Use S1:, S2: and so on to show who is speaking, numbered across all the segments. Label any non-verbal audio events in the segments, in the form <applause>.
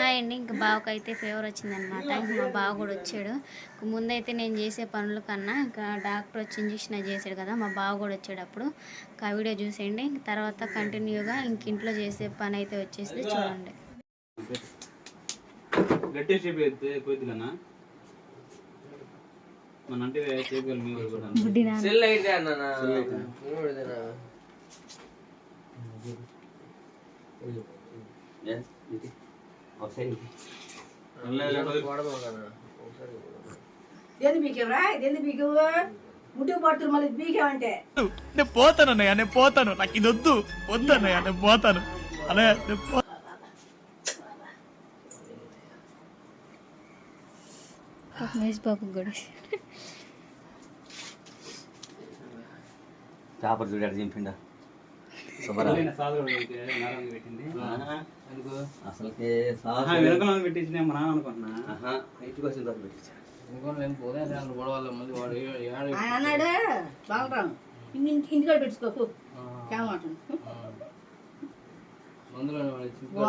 S1: Hi అండి. ఇంకా బావకైతే fever వచ్చిందనమాట. ఇంకా మా బావ కూడా వచ్చాడు. ఇంక ముందైతే నేను చేసే పనుల కన్నా ఇంకా డాక్టర్ వచ్చి ఇంజక్షన్ అది చేశాడు కదా మా బావ కూడా వచ్చాడు అప్పుడు ఇంకా ఆ వీడియో చూసేయండి. ఇంక తర్వాత కంటిన్యూగా ఇంక ఇంట్లో చేసే పని అయితే వచ్చేసి చూడండి.
S2: సెల్
S3: ఏంది బీకేవరా ఏంది బీకేవు ముట్టుకు పడుతున్నారు మళ్ళీ బీకేవంటే
S4: నేను పోతాను అన్నయ్య నేను పోతాను. నాకు ఇది వద్దు. వద్దు అన్నయ్య నేను పోతాను. అన్నయ్య నేను పో-
S1: మహేష్ బాబు కూడా.
S2: చేపలు చూడాడు చింపిండా అసలుకి
S5: వెనకాల పెట్టించిన మా నాన్న అనుకుంటున్నా.
S2: ఇంటికి వచ్చిన తర్వాత పెట్టించా.
S3: ఆయన అన్నాడు బాలరాం ఇంటి ఇంటికాడ పెట్టుకోకు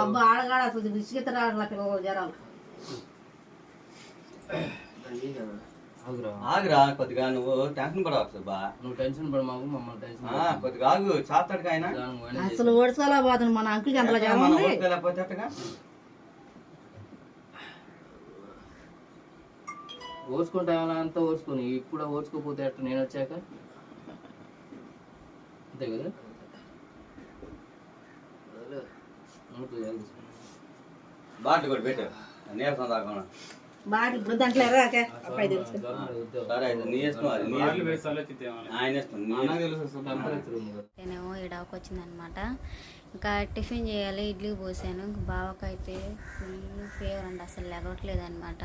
S3: అబ్బా ఆడగాడ అసలు విసిగిత రాగల జరాలు.
S2: ఆగురా. కొద్దిగా నువ్వు టెన్షన్ పడవచ్చు బా.
S6: నువ్వు టెన్షన్ పడ మాకు మమ్మల్ని టెన్షన్
S2: ఆ, కొద్దిగా ఆగు చాస్తాడు ఆయన.
S3: అసలు ఓడిసలా పోతుంది మన అంకుల్కి ఎంత
S2: ఎట్టగా?
S6: ఓర్చుకుంటా అంతా ఓర్చుకొని ఇప్పుడు ఓర్చుకోపోతే అట్ట నేను వచ్చాక? అంతే కదా.
S2: బాటిల్ కూడా పెట్టు నీరసం దాకా
S3: బాటి దాంట్లో రాకే? తెలుసు.
S1: నేనేమో ఇడాకు వచ్చిందనమాట. ఇంకా టిఫిన్ చేయాలి ఇడ్లీ పోసాను. ఇంకా బావకైతే ఫుల్ ఫీవర్ అండి అసలు లెగవట్లేదు అనమాట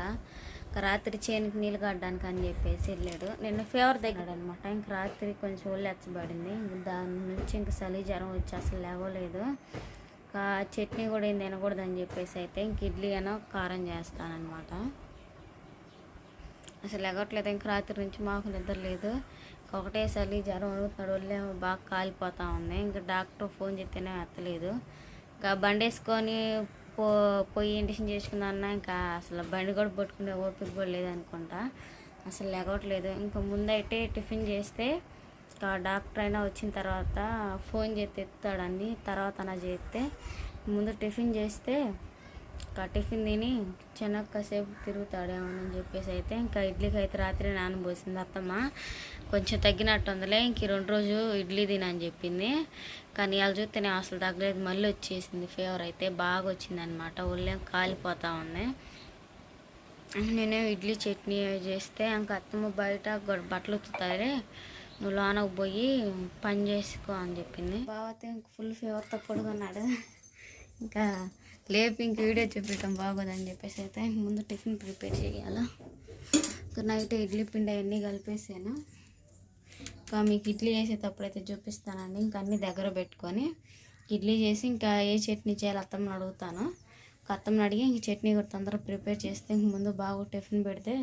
S1: ఇంకా రాత్రి చేనుకి నీళ్ళు కట్టడానికి అని చెప్పేసి వెళ్ళాడు. నిన్న ఫీవర్ తగ్గాడు అనమాట ఇంక రాత్రి కొంచెం ఒళ్ళు ఎచ్చబడింది. ఇంక దాని నుంచి ఇంక చలి జ్వరం వచ్చి అసలు లేవలేదు ఇంకా చట్నీ కూడా ఏం తినకూడదని చెప్పేసి అయితే ఇంక ఇడ్లీ అయినా కారం చేస్తానన్నమాట అసలు ఎగట్లేదు ఇంక రాత్రి నుంచి మాకు నిద్ర లేదు. ఒకటే చలి జ్వరం అడుగుతున్నాడు. ఒళ్ళేమో బాగా కాలిపోతా ఉంది. ఇంకా డాక్టర్ ఫోన్ చేస్తేనే ఎత్తలేదు. ఇంకా బండి వేసుకొని పో పోయి ఇండిషన్ చేసుకున్నా ఇంకా అసలు బండి కూడా పట్టుకునే ఓపిక కూడా లేదనుకుంటా అసలు ఎగవట్లేదు ఇంకా ముందైతే టిఫిన్ చేస్తే ఇంకా డాక్టర్ అయినా వచ్చిన తర్వాత ఫోన్ చేస్తే ఎత్తుతాడని తర్వాత నా చేస్తే ముందు టిఫిన్ చేస్తే టిఫిన్ తిని చిన్న కాసేపు తిరుగుతాడేమోనని చెప్పేసి అయితే ఇంకా ఇడ్లీకి అయితే రాత్రి నానబోసింది అత్తమ్మ. కొంచెం తగ్గినట్టు ఉందిలే ఇంక రెండు రోజు ఇడ్లీ తినని చెప్పింది. కానీ వాళ్ళు చూస్తే నేను అసలు తగ్గలేదు మళ్ళీ వచ్చేసింది. ఫీవర్ అయితే బాగా వచ్చింది అనమాట ఒళ్ళేం కాలిపోతా ఉంది. నేనే ఇడ్లీ చట్నీ చేస్తే ఇంకా అత్తమ్మ బయట బట్టలు ఉత్తుతాయి నువ్వు లోనకు పోయి పని చేసుకో అని చెప్పింది. బావతే ఇంక ఫుల్ ఫీవర్తో పడుకున్నాడు ఇంకా లేపి ఇంక వీడియో చూపించడం బాగోదని చెప్పేసి అయితే ఇంక ముందు టిఫిన్ ప్రిపేర్ చేయాలా. ఇంకా నైట్ ఇడ్లీ పిండి అవన్నీ కలిపేసాను. ఇంకా మీకు ఇడ్లీ చేసేటప్పుడు అయితే చూపిస్తానండి. ఇంకా అన్నీ దగ్గర పెట్టుకొని ఇడ్లీ చేసి ఇంకా ఏ చట్నీ చేయాలి అత్తమ్మని అడుగుతాను. అత్తమ్మని అడిగి ఇంక చట్నీ కూడా తొందరగా ప్రిపేర్ చేస్తే ఇంక ముందు బాగా టిఫిన్ పెడితే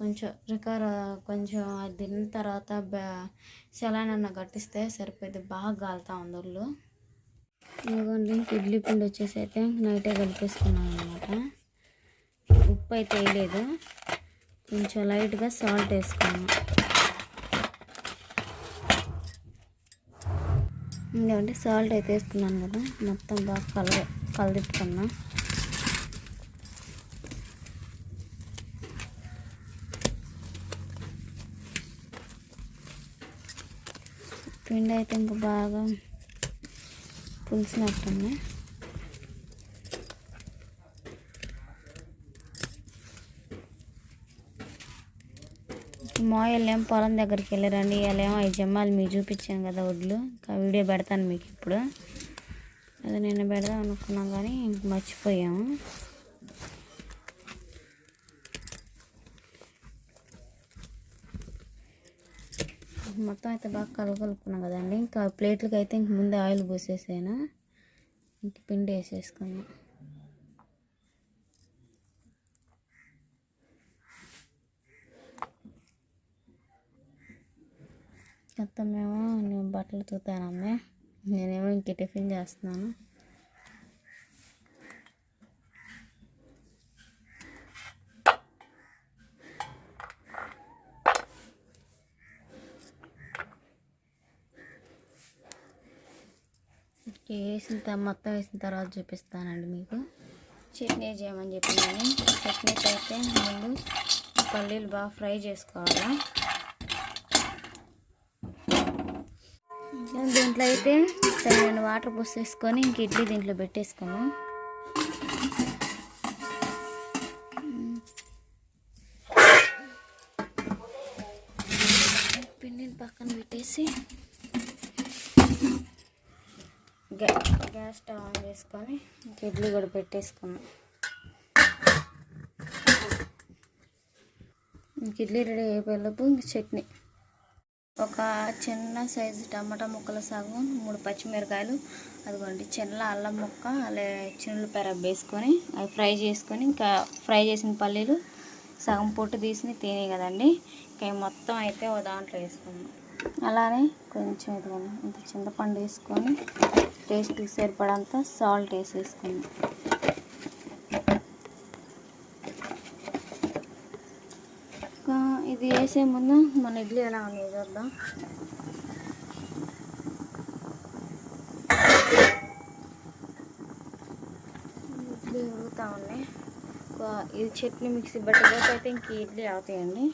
S1: కొంచెం రికవర్ కొంచెం అది తిన్న తర్వాత సెలానన్న గట్టిస్తే సరిపోయింది బాగా గాలుతా ఉంది ఒళ్ళు. ఇదిగోండి ఇడ్లీ పిండి వచ్చేసి అయితే నైటే కలిపేసుకున్నాను అనమాట ఉప్పు అయితే వేయలేదు. కొంచెం లైట్గా సాల్ట్ వేసుకున్నాను ఎందుకంటే సాల్ట్ అయితే వేసుకున్నాను కదా మొత్తం బాగా కల కలదిట్టుకున్నా పిండి అయితే ఇంకా బాగా పులిసినట్టుంది మోయలు ఏం పొలం దగ్గరికి వెళ్ళారండి. ఇవాళ ఏమో ఐదు జమ్మాలు మీకు చూపించాను కదా వడ్లు ఇంకా వీడియో పెడతాను మీకు ఇప్పుడు. అది నేను పెడదాం అనుకున్నాం కానీ ఇంక మర్చిపోయాము. మొత్తం అయితే బాగా కలగలుపుకున్నాం కదండి. ఇంకా ప్లేట్లకి అయితే ఇంక ముందే ఆయిల్ పోసేసాను? ఇంక పిండి వేసేసుకున్నాం అత్తమ్మేమో నేను బట్టలు తూతానమ్మే. నేనేమో ఇంక టిఫిన్ చేస్తున్నాను. వేసిన మొత్తం వేసిన తర్వాత చూపిస్తానండి మీకు. చట్నీ చేయమని చెప్పినాను చట్నీకి అయితే ముందు పల్లీలు బాగా ఫ్రై చేసుకోవాలి? దీంట్లో అయితే తగిన వాటర్ పోసేసుకొని ఇంక ఇడ్లీ దీంట్లో పెట్టేసుకున్నాం పిండిని పక్కన పెట్టేసి గ్యాస్ స్టవ్ ఆన్ చేసుకొని ఇడ్లీ కూడా పెట్టేసుకున్నాం ఇడ్లీ రెడీ అయిపోయేలోపు చట్నీ. ఒక చిన్న సైజు టమాటా ముక్కల సగం మూడు పచ్చిమిరకాయలు అదిగోండి చిన్న అల్లం ముక్క అలాగే చిన్నులపాయ వేసుకొని అవి ఫ్రై చేసుకొని ఇంకా ఫ్రై చేసిన పల్లీలు సగం పొట్టు తీసి తినే కదండి. ఇంకా మొత్తం అయితే ఓ దాంట్లో వేసుకున్నాం అలానే కొంచెం ఇదిగోండి ఇంత చింతపండు వేసుకొని టేస్ట్కి సరిపడంత సాల్ట్ వేసేసుకుంది. ఇది వేసే ముందు మన ఇడ్లీ ఎలా ఉంది చూద్దాం. ఇడ్లీ ఉడుకుతా ఉన్నాయి. ఇది చట్నీ మిక్సీ బట్టి అయితే ఇంక ఇడ్లీ అవుతాయండి.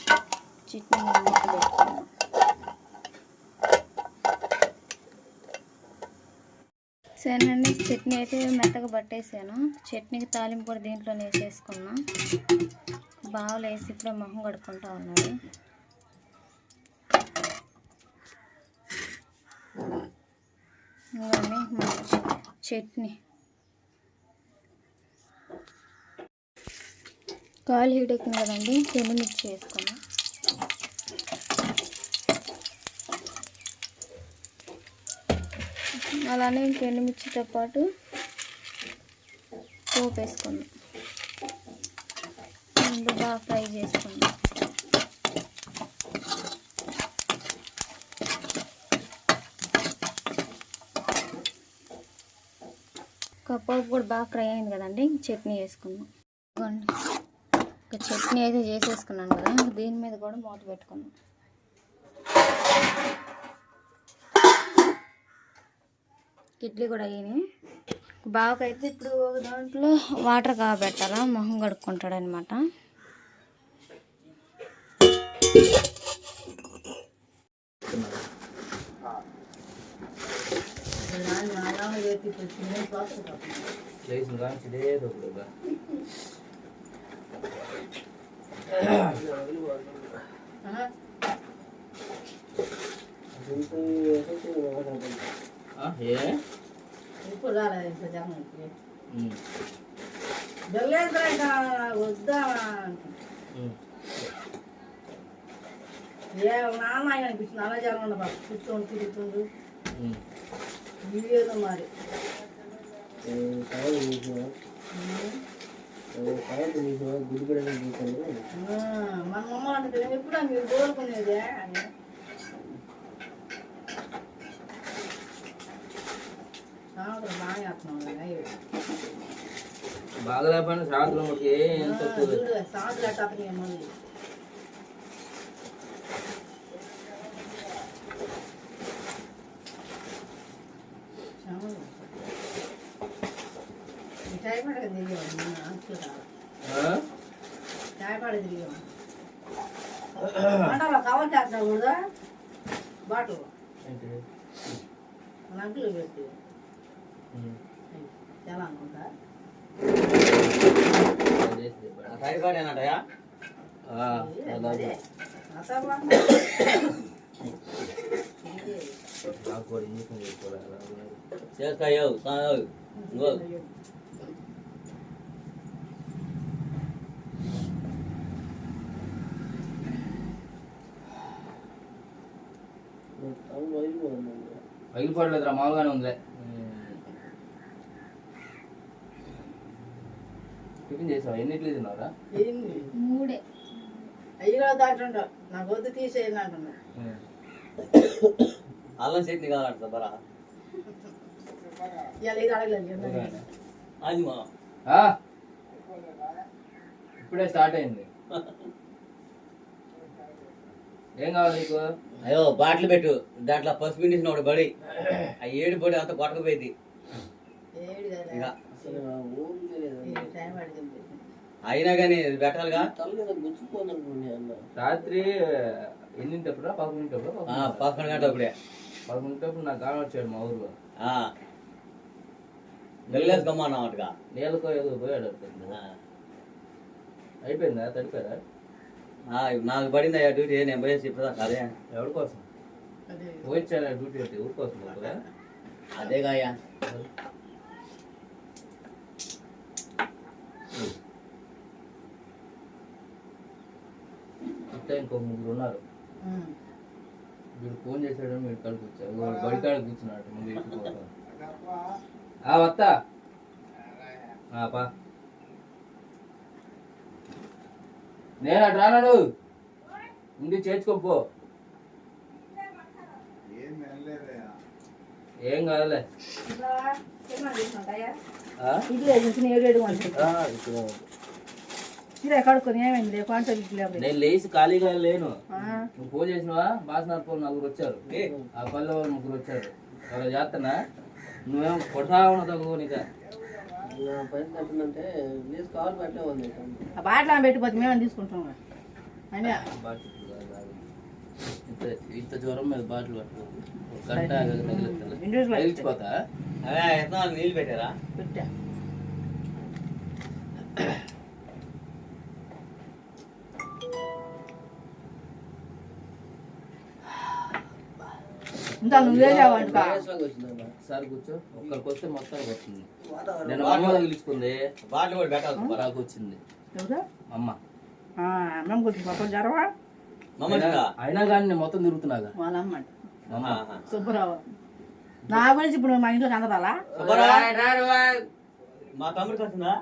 S1: చట్నీ మిక్సీ పెట్టుకున్నాం సరేనండి చట్నీ అయితే మెత్తగా పట్టేసాను. చట్నీకి తాలింపు కూడా దీంట్లోనే వేసేసుకున్నాం. బావులు వేసి ఇప్పుడే మొహం కడుక్కుంటా ఉన్నాడు. ఇవన్నీ చట్నీ. కాలు హీట్ ఎక్కింది కదండి పెను వేసుకున్నాం. అలానే ఇంకా ఎండుమిర్చితో పాటు పోపు వేసుకున్నాం ముందు బాగా ఫ్రై చేసుకున్నాం పప్పు కూడా బాగా ఫ్రై అయింది కదండి చట్నీ వేసుకుందాం. చట్నీ అయితే చేసేసుకున్నాను కదా దీని మీద కూడా మూత పెట్టుకుందాం. ఇడ్లీ కూడా అయ్యాయి బావకైతే ఇప్పుడు దాంట్లో వాటర్ కాబెట్టాలా? మొహం కడుక్కుంటాడు అనమాట
S6: ఏ?
S3: ఇప్పుడు రాలేదు ఇంకా జగన్కి వద్దా. ఏ నాన్న ఆయన అనిపిస్తుంది అలా జరగండి బాబు కూర్చొని తిరుగుతుండు. ఇవేదో మరి. మన మమ్మ అంటే ఎప్పుడు మీరు కోరుకునేదే? అని సాయంత్రం బాగా చేస్తున్నాం కదా ఇవి.
S6: బాగా లేకపోయినా సాయంత్రం ఒకటి ఎంత
S3: ఆ,
S6: వస్తుంది
S3: చూడు సాయంత్రం ఎట్ట మళ్ళీ టైపాడ తిరిగాం అంచులు
S6: ఆ?
S3: టైపాడ తిరిగాం మంటలో కవర్ చేస్తున్నావు కూడా బాటిల్
S6: ఏంటి?
S3: మన అంకులు పెట్టి ఎలా అనుకుంటా.
S2: చేస్తాయో
S6: పగిలిపోవట్లేదురా మామూలుగానే ఉందిలే టిఫిన్ చేసావా? ఎన్ని ఇడ్లీ తిన్నారా
S1: మూడే.
S3: అయ్యగా దాటుండ నాకు వద్దు తీసేయండి అంటున్నా.
S2: అల్లం చట్నీ కావాలంట బరా. అది మా
S6: ఆ? ఇప్పుడే స్టార్ట్ అయింది. ఏం కావాలి నీకు?
S2: అయ్యో బాటిల్ పెట్టు. దాంట్లో పసుపు పిండిసిన ఒకటి బడి. ఆ ఏడు పొడి అంత కొట్టకపోయింది. ఇక
S6: ఆ
S2: అయినా కానీ పెట్టాలిగా
S6: రాత్రి ఎన్నింటప్పుడు? పదకొండింటప్పుడు?
S2: ఆ, పదకొండు గంటల అప్పుడే
S6: పదకొండింటప్పుడు నాకు కావాలి వచ్చాడు మా ఊరు.
S2: గల్లేసి గమ్మన్నట్టుగా
S6: నీళ్ళకో ఏదో పోయాడు. అయిపోయిందా? తడిపారా
S2: నాకు పడింది అయ్యా డ్యూటీ. నేను పోయేసి ఇప్పుడు అదే.
S6: ఎవరి కోసం?
S3: అదే.
S6: పోయించాను డ్యూటీ అంటే ఊరి కోసం పోతుందా?
S2: అదేగా అయ్యా.
S6: ఇట్లా ఇంకో ముగ్గురు ఉన్నారు. వీడు ఫోన్ చేశాడు మీరు కాడ కూర్చోరు వాడు? బడి కాడ కూర్చున్నాడు ముందు ఎక్కిపోతాను ఆ వత్తా. పా. నేను అటు రానాడు. ఉండి చేర్చుకోపో ఏం కాదులే.
S3: ఇంకా
S6: నేను లేచి ఖాళీగా లేను. నువ్వు ఫోన్ చేసినవా? బాసనార్ నలుగురు వచ్చారు. ఆ పల్లె వాళ్ళు ముగ్గురు వచ్చారు. అలా చేస్తున్నా నువ్వేం కొట్టా ఉన్న తగ్గునిక
S3: ఆ బాటలో పెట్టిపోతే మేమని తీసుకుంటాం
S6: ఇంత ఇంత జ్వరం మీద బాటిల్ పట్టుకో. ఒక గంట
S2: ఎట్లా నీళ్ళు పెట్టారా?
S3: పెట్టా. ఇంత నువ్వే లేవంట
S6: సార్ కూర్చో. ఒక్కరికి వస్తే మొత్తానికి వచ్చింది నేను అమ్మ తగిలించుకుంది
S2: బాటిల్ కూడా పెట్టాలి. సుబ్బారావు.
S6: నాకు వచ్చింది.
S3: ఎవరు?
S6: అమ్మ.
S3: అమ్మమ్మ గురించి మొత్తం జరవా?
S6: అయినా కానీ నేను మొత్తం తిరుగుతున్నాగా.
S3: వాళ్ళ అమ్మ. అంట
S6: అమ్మ
S3: సుబ్బరావు. నా గురించి ఇప్పుడు మా ఇంట్లో అందరాలా
S2: మా తమ్ముడికి వస్తుందా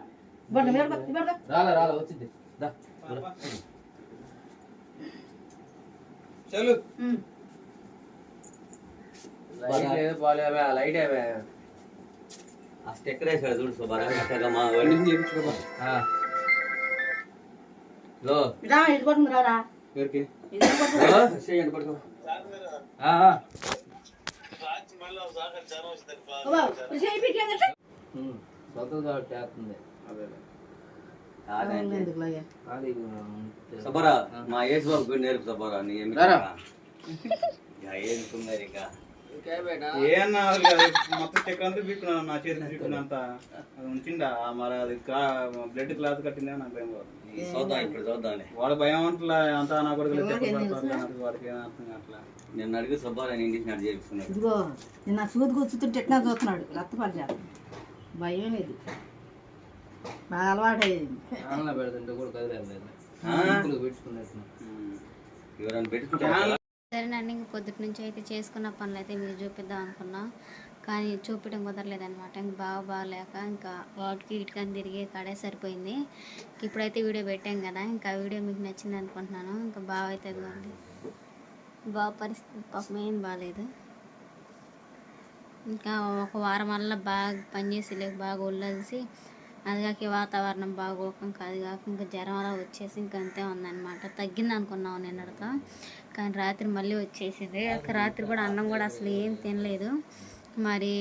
S3: ఇవ్వండి మీరు ఇవ్వండి
S6: రాలా రాలా వచ్చింది. దా. రా.
S2: చలు
S6: లైట్ ఆ
S2: స్టెక్కర్ వేసాడు చూడు మా. <laughs>
S6: లో
S2: ఎవరికి? సుబ్బారావు మా ఏజ్ బాబు నేర్పు సుబ్బారావు నీ ఏమి ఏం ఇక.
S5: ఏమన్నా మొత్తం చెక్క అంతా నా చేతి పీక్కున్నంత అది ఉంచిండా? మరి అది బ్లడ్ క్లాత్ కట్టిందే నాకు భయం
S2: చూద్దాం ఇప్పుడు చూద్దాం
S5: వాడు భయం అంటలా అంతా నా కొడుకు వాడికి ఏం అర్థం
S2: అడిగి సుబ్బారావు నేను ఇంటికి నాడు చేపిస్తున్నాడు.
S3: ఇదిగో నిన్న సూది కూర్చుంటే ఎట్లా చూస్తున్నాడు. రక్తపాలు చేస్తాడు భయం ఇది బాగా అలవాటు అయ్యింది
S6: పెడుతుంటే కూడా కదిలేదు పెట్టుకున్నట్టు
S2: ఎవరైనా పెట్టుకుంటా
S1: సరేనండి ఇంక పొద్దుటి నుంచి అయితే చేసుకున్న పనులు అయితే మీకు చూపిద్దాం అనుకున్నా. కానీ చూపించడం కుదరలేదనమాట ఇంక బాగా బాగాలేక ఇంకా వాటికి ఇటుకని తిరిగి కాడే సరిపోయింది. ఇప్పుడైతే వీడియో పెట్టాం కదా ఇంకా వీడియో మీకు నచ్చింది అనుకుంటున్నాను. ఇంకా బాగా అయితే ఇదిగోండి. బాగా పరిస్థితి పాపం ఏం బాగాలేదు ఇంకా ఒక వారం వల్ల బాగా పనిచేసి లేక బాగా ఒళ్ళలిసి అది కాక వాతావరణం బాగోకం కాదు కాక ఇంకా జ్వరం అలా వచ్చేసి ఇంక అంతే ఉందన్నమాట. తగ్గింది అనుకున్నాం నిన్నటితో. కానీ రాత్రి మళ్ళీ వచ్చేసింది. రాత్రి కూడా అన్నం కూడా అసలు ఏం తినలేదు. మరి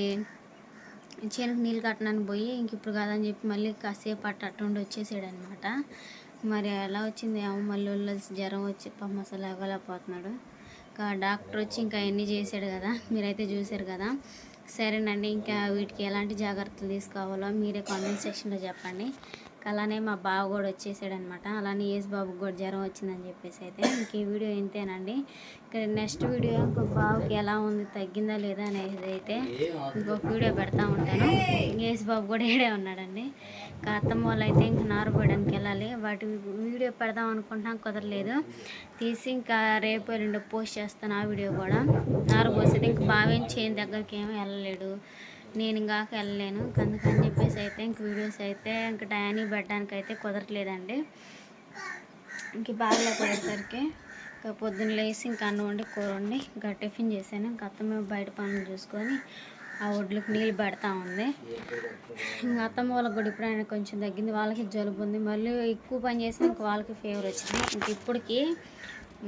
S1: చేనుకు నీళ్ళు కట్టడానికి పోయి ఇంక ఇప్పుడు కాదని చెప్పి మళ్ళీ కాసేపు అట్ట అట్టుండి వచ్చేసాడు అనమాట మరి ఎలా వచ్చింది ఏమో మళ్ళీ ఒళ్ళలిసి జ్వరం వచ్చి పాపం అసలు ఇవ్వలేకపోతున్నాడు ఇంకా డాక్టర్ వచ్చి ఇంకా అన్నీ చేశాడు కదా. మీరైతే చూశారు కదా. సరేనండి ఇంకా వీటికి ఎలాంటి జాగ్రత్తలు తీసుకోవాలో మీరే కామెంట్ సెక్షన్లో చెప్పండి. అలానే మా బావ కూడా వచ్చేసాడు అనమాట అలానే యేసు బాబుకి కూడా జ్వరం వచ్చిందని చెప్పేసి అయితే ఇంక ఈ వీడియో ఇంతేనండి. ఇక్కడ నెక్స్ట్ వీడియో ఇంకో బాబుకి ఎలా ఉంది తగ్గిందా లేదా అనేది అయితే ఇంకొక వీడియో పెడతా ఉంటాను. యేసు బాబు కూడా ఏడే ఉన్నాడండి. ఇంకా అత్తమ్మ వాళ్ళు అయితే ఇంక నారుపోయడానికి వెళ్ళాలి. వాటి వీడియో పెడదాం అనుకుంటున్నాం కుదరలేదు. తీసి ఇంకా రేపు రెండు పోస్ట్ చేస్తాను ఆ వీడియో కూడా. నారు పోసేది ఇంక బావేం చేయని దగ్గరికి ఏమీ వెళ్ళలేడు. నేను ఇంకాక వెళ్ళలేను. అందుకని చెప్పేసి అయితే ఇంక వీడియోస్ అయితే ఇంక టయానికి పెట్టడానికి అయితే కుదరట్లేదండి. ఇంక బాగలేకపోయేసరికి ఇంకా పొద్దున్న లేచి ఇంకా అన్నం వండి కూర వండి ఇంకా టిఫిన్ చేశాను. ఇంకా అత్తమ్మ బయట పనులు చూసుకొని ఆ ఒడ్లకు నీళ్ళు పెడతా ఉంది. ఇంకా అత్తమ్మ వాళ్ళకి కూడా ఇప్పుడైనా కొంచెం తగ్గింది. వాళ్ళకి జలుబు ఉంది. మళ్ళీ ఎక్కువ పని చేసి ఇంక వాళ్ళకి ఫీవర్ వచ్చింది. ఇంక ఇప్పటికి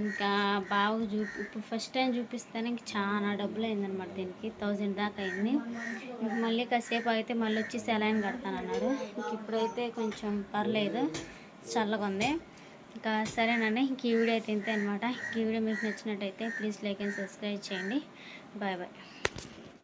S1: ఇంకా బాగా చూపి ఇప్పుడు ఫస్ట్ టైం చూపిస్తాను ఇంక చాలా డబ్బులు అయిందనమాట దీనికి థౌజండ్ దాకా అయింది. ఇంక మళ్ళీ కాసేపు అయితే మళ్ళీ వచ్చి సెలైన్ కడతానన్నాడు. ఇంక ఇప్పుడైతే కొంచెం పర్లేదు చల్లగా ఉంది. ఇంకా సరేనండి ఇంక ఈ వీడియో అయితే ఇంతే అనమాట ఈ వీడియో మీకు నచ్చినట్టయితే ప్లీజ్ లైక్ అండ్ సబ్స్క్రైబ్ చేయండి. Bye bye.